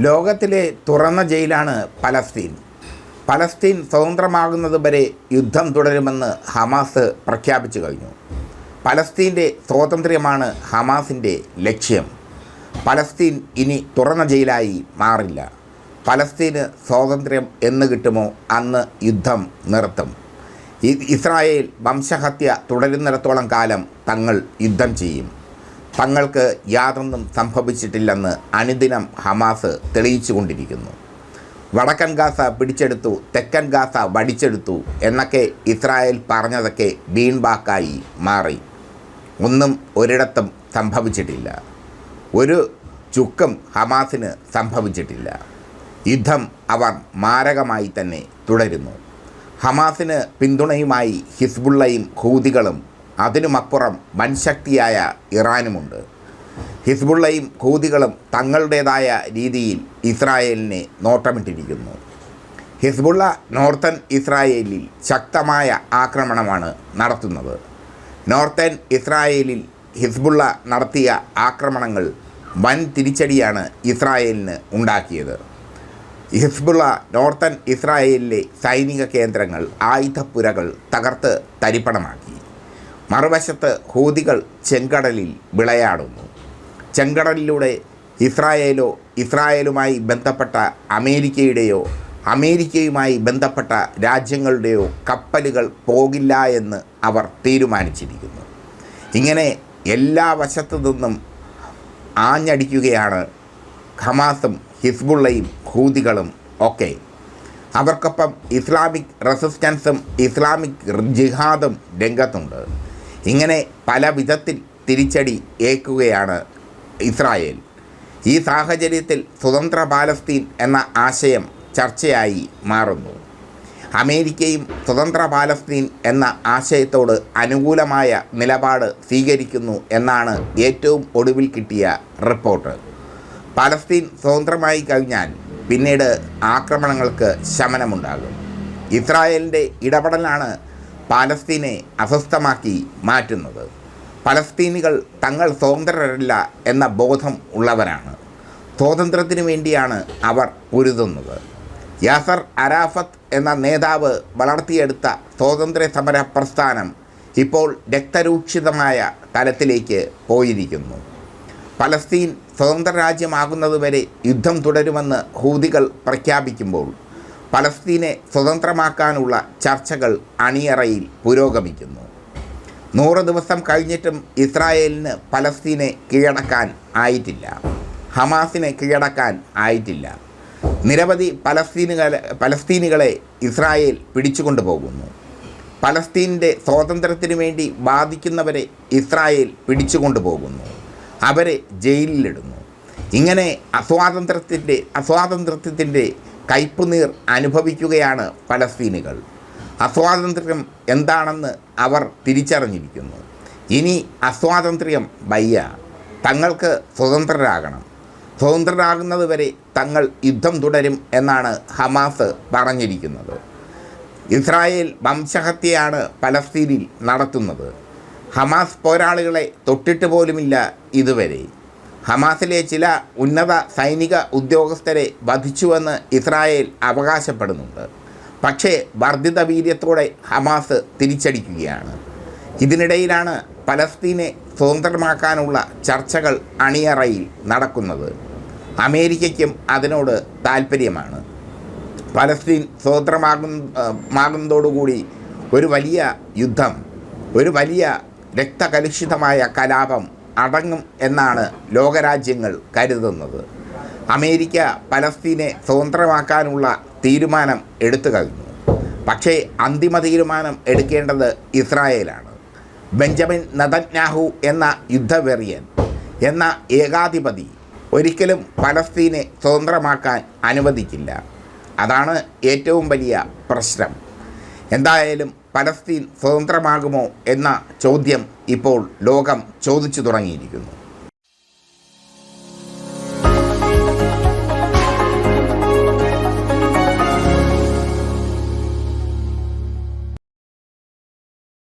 ലോകത്തിലെ തുറന്ന ജയിലാണ് Palestine. Palestine സ്വതന്ത്രമാകുന്നത് വരെ യുദ്ധം തുടരുമെന്ന് ഹമാസ് പ്രഖ്യാപിച്ചു കഴിഞ്ഞു. പലസ്തീന്റെ സ്വാതന്ത്ര്യമാണ് ഹമാസിന്റെ ലക്ഷ്യം. പലസ്തീൻ ഇനി തുറന്ന ജയിലായി മാറില്ല. പലസ്തീന് സ്വാതന്ത്ര്യം എന്ന് കിട്ടുമോ അന്ന് യുദ്ധം നിർത്തും. ഇസ്രായേൽ വംശഹത്യ തുടരുന്നിടത്തോളം കാലം തങ്ങൾ യുദ്ധം ചെയ്യും. തങ്ങൾക്ക് യാതൊന്നും സംഭവിച്ചിട്ടില്ലെന്ന് അനുദിനം ഹമാസ് തെളിയിച്ചുകൊണ്ടിരിക്കുന്നു. വടക്കൻ ഗാസ പിടിച്ചെടുത്തു തെക്കൻ ഗാസ വടിച്ചെടുത്തു എന്നൊക്കെ ഇസ്രായേൽ പറഞ്ഞതൊക്കെ വീൺവാക്കായി മാറി. ഒന്നും ഒരിടത്തും സംഭവിച്ചിട്ടില്ല. ഒരു ചുക്കും ഹമാസിന് സംഭവിച്ചിട്ടില്ല. യുദ്ധം അവർ മാരകമായി തന്നെ തുടരുന്നു. ഹമാസിന് പിന്തുണയുമായി ഹിസ്ബുള്ളയും ഹൂതികളും അതിനുമപ്പുറം വൻശക്തിയായ ഇറാനുമുണ്ട്. ഹിസ്ബുള്ളയും ഹൂതികളും തങ്ങളുടേതായ രീതിയിൽ ഇസ്രായേലിനെ നോട്ടമിട്ടിരിക്കുന്നു. ഹിസ്ബുള്ള നോർത്തേൺ ഇസ്രായേലിൽ ശക്തമായ ആക്രമണമാണ് നടത്തുന്നത്. നോർത്തേൺ ഇസ്രായേലിൽ ഹിസ്ബുള്ള നടത്തിയ ആക്രമണങ്ങൾ വൻ തിരിച്ചടിയാണ് ഇസ്രായേലിന് ഉണ്ടാക്കിയത്. ഹിസ്ബുള്ള നോർത്തേൺ ഇസ്രായേലിലെ സൈനിക കേന്ദ്രങ്ങൾ ആയുധപ്പുരകൾ തകർത്ത് തരിപ്പണമാക്കി. മറുവശത്ത് ഹൂതികൾ ചെങ്കടലിൽ വിളയാടുന്നു. ചെങ്കടലിലൂടെ ഇസ്രായേലോ ഇസ്രായേലുമായി ബന്ധപ്പെട്ട അമേരിക്കയുടെയോ അമേരിക്കയുമായി ബന്ധപ്പെട്ട രാജ്യങ്ങളുടെയോ കപ്പലുകൾ പോകില്ല എന്ന് അവർ തീരുമാനിച്ചിരിക്കുന്നു. ഇങ്ങനെ എല്ലാ വശത്തു നിന്നും ആഞ്ഞടിക്കുകയാണ് ഹമാസും ഹിസ്ബുള്ളയും ഹൂതികളും ഒക്കെ. അവർക്കൊപ്പം ഇസ്ലാമിക് റെസിസ്റ്റൻസും ഇസ്ലാമിക് ജിഹാദും രംഗത്തുണ്ട്. ഇങ്ങനെ പല വിധത്തിൽ തിരിച്ചടി ഏൽക്കുകയാണ് ഇസ്രായേൽ. ഈ സാഹചര്യത്തിൽ സ്വതന്ത്ര പാലസ്തീൻ എന്ന ആശയം ചർച്ചയായി മാറുന്നു. അമേരിക്കയും സ്വതന്ത്ര പാലസ്തീൻ എന്ന ആശയത്തോട് അനുകൂലമായ നിലപാട് സ്വീകരിക്കുന്നു എന്നാണ് ഏറ്റവും ഒടുവിൽ കിട്ടിയ റിപ്പോർട്ട്. പലസ്തീൻ സ്വതന്ത്രമായി കഴിഞ്ഞാൽ പിന്നീട് ആക്രമണങ്ങൾക്ക് ശമനമുണ്ടാകും. ഇസ്രായേലിന്റെ ഇടപെടലാണ് പാലസ്തീനെ അസ്വസ്ഥമാക്കി മാറ്റുന്നത്. പലസ്തീനികൾ തങ്ങൾ സ്വതന്ത്രരല്ല എന്ന ബോധം ഉള്ളവരാണ്. സ്വാതന്ത്ര്യത്തിനു വേണ്ടിയാണ് അവർ പൊരുതുന്നത് യാസർ അരാഫത്ത് എന്ന നേതാവ് വളർത്തിയെടുത്ത സ്വാതന്ത്ര്യ സമര പ്രസ്ഥാനം ഇപ്പോൾ രക്തരൂക്ഷിതമായ തലത്തിലേക്ക് പോയിരിക്കുന്നു. പലസ്തീൻ സ്വതന്ത്ര രാജ്യമാകുന്നതുവരെ യുദ്ധം തുടരുമെന്ന് ഹൂതികൾ പ്രഖ്യാപിക്കുമ്പോൾ പലസ്തീനെ സ്വതന്ത്രമാക്കാനുള്ള ചർച്ചകൾ അണിയറയിൽ പുരോഗമിക്കുന്നു. നൂറ് ദിവസം കഴിഞ്ഞിട്ടും ഇസ്രായേലിന് പലസ്തീനെ കീഴടക്കാൻ ആയിട്ടില്ല. ഹമാസിനെ കീഴടക്കാൻ ആയിട്ടില്ല. നിരവധി പലസ്തീനുകളെ പലസ്തീനികളെ ഇസ്രായേൽ പിടിച്ചുകൊണ്ടുപോകുന്നു. പലസ്തീനിന്റെ സ്വാതന്ത്ര്യത്തിന് വേണ്ടി ബാധിക്കുന്നവരെ ഇസ്രായേൽ പിടിച്ചുകൊണ്ടുപോകുന്നു. അവരെ ജയിലിലിടുന്നു. ഇങ്ങനെ അസ്വാതന്ത്ര്യത്തിന്റെ അസ്വാതന്ത്ര്യത്തിന്റെ കയ്പുനീർ അനുഭവിക്കുകയാണ് പലസ്തീനികൾ അസ്വാതന്ത്ര്യം എന്താണെന്ന് അവർ തിരിച്ചറിഞ്ഞിരിക്കുന്നു. ഇനി അസ്വാതന്ത്ര്യം വയ്യ. തങ്ങൾക്ക് സ്വതന്ത്രരാകണം. സ്വതന്ത്രരാകുന്നതുവരെ തങ്ങൾ യുദ്ധം തുടരും എന്നാണ് ഹമാസ് പറഞ്ഞിരിക്കുന്നത്. ഇസ്രായേൽ വംശഹത്യയാണ് പലസ്തീനിൽ നടത്തുന്നത്. ഹമാസ് പോരാളികളെ തൊട്ടിട്ട് പോലുമില്ല ഇതുവരെ. ഹമാസിലെ ചില ഉന്നത സൈനിക ഉദ്യോഗസ്ഥരെ വധിച്ചുവെന്ന് ഇസ്രായേൽ അവകാശപ്പെടുന്നുണ്ട്. പക്ഷേ വർദ്ധിത വീര്യത്തോടെ ഹമാസ് തിരിച്ചടിക്കുകയാണ്. ഇതിനിടയിലാണ് പലസ്തീനെ സ്വതന്ത്രമാക്കാനുള്ള ചർച്ചകൾ അണിയറയിൽ നടക്കുന്നത്. അമേരിക്കയ്ക്കും അതിനോട് താല്പര്യമാണ് പലസ്തീൻ സ്വതന്ത്രമാകുന്ന മാകുന്നതോടുകൂടി ഒരു വലിയ യുദ്ധം ഒരു വലിയ രക്തകലുഷിതമായ കലാപം അടങ്ങും എന്നാണ് ലോകരാജ്യങ്ങൾ കരുതുന്നത്. അമേരിക്ക പലസ്തീനെ സ്വതന്ത്രമാക്കാനുള്ള തീരുമാനം എടുത്തു കഴിഞ്ഞു. പക്ഷേ അന്തിമ തീരുമാനം എടുക്കേണ്ടത് ഇസ്രായേലാണ്. ബെഞ്ചമിൻ നതന്യാഹു എന്ന യുദ്ധവെറിയൻ എന്ന ഏകാധിപതി ഒരിക്കലും പലസ്തീനെ സ്വതന്ത്രമാക്കാൻ അനുവദിക്കില്ല. അതാണ് ഏറ്റവും വലിയ പ്രശ്നം. എന്തായാലും പലസ്തീൻ സ്വതന്ത്രമാകുമോ എന്ന ചോദ്യം ഇപ്പോൾ ലോകം ചോദിച്ചു തുടങ്ങിയിരിക്കുന്നു.